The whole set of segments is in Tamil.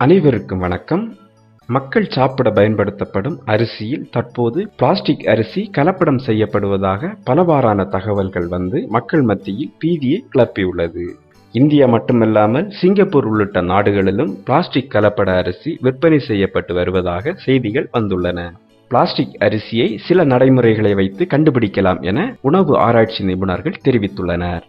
அனைவருக்கும் வணக்கம். மக்கள் சாப்பிட பயன்படுத்தப்படும் அரிசியில் தற்போது பிளாஸ்டிக் அரிசி கலப்படம் செய்யப்படுவதாக பலவாறான தகவல்கள் வந்து மக்கள் மத்தியில் பீதியை கிளப்பியுள்ளது. இந்தியா மட்டுமல்லாமல் சிங்கப்பூர் உள்ளிட்ட நாடுகளிலும் பிளாஸ்டிக் கலப்பட அரிசி விற்பனை செய்யப்பட்டு வருவதாக செய்திகள் வந்துள்ளன. பிளாஸ்டிக் அரிசியை சில நடைமுறைகளை வைத்து கண்டுபிடிக்கலாம் என உணவு ஆராய்ச்சி நிபுணர்கள் தெரிவித்துள்ளனர்.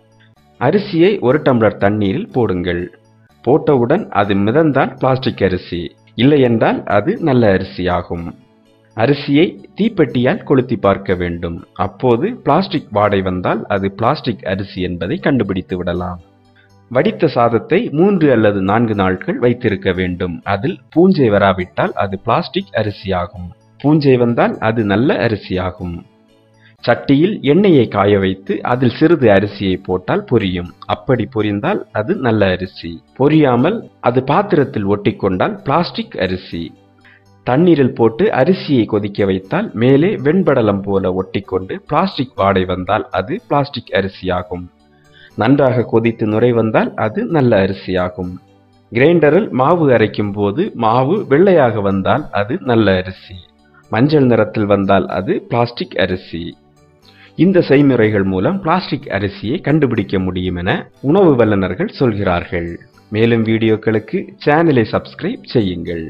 அரிசியை ஒரு டம்ளர் தண்ணீரில் போடுங்கள். போட்டவுடன் அது மிதந்தால் பிளாஸ்டிக் அரிசி இல்லையென்றால் அது நல்ல அரிசியாகும். அரிசியை தீப்பெட்டியால் கொளுத்தி பார்க்க வேண்டும். அப்போது பிளாஸ்டிக் வாடை வந்தால் அது பிளாஸ்டிக் அரிசி என்பதை கண்டுபிடித்து விடலாம். வடித்த சாதத்தை மூன்று அல்லது நான்கு நாட்கள் வைத்திருக்க வேண்டும். அதில் பூஞ்சை வராவிட்டால் அது பிளாஸ்டிக் அரிசியாகும். பூஞ்சை வந்தால் அது நல்ல அரிசியாகும். சட்டியில் எண்ணெயை காய வைத்து அதில் சிறிது அரிசியை போட்டால் பொரியும். அப்படி பொரிந்தால் அது நல்ல அரிசி. பொரியாமல் அது பாத்திரத்தில் ஒட்டிக்கொண்டால் பிளாஸ்டிக் அரிசி. தண்ணீரில் போட்டு அரிசியை கொதிக்க வைத்தால் மேலே வெண்படலம் போல ஒட்டிக்கொண்டு பிளாஸ்டிக் வாடை வந்தால் அது பிளாஸ்டிக் அரிசியாகும். நன்றாக கொதித்து நுரை வந்தால் அது நல்ல அரிசியாகும். கிரைண்டரில் மாவு அரைக்கும் போது மாவு வெள்ளையாக வந்தால் அது நல்ல அரிசி. மஞ்சள் நிறத்தில் வந்தால் அது பிளாஸ்டிக் அரிசி. இந்த செய்முறைகள் மூலம் பிளாஸ்டிக் அரிசியை கண்டுபிடிக்க முடியும் என உணவு வல்லுநர்கள் சொல்கிறார்கள். மேலும் வீடியோக்களுக்கு சேனலை சப்ஸ்கிரைப் செய்யுங்கள்.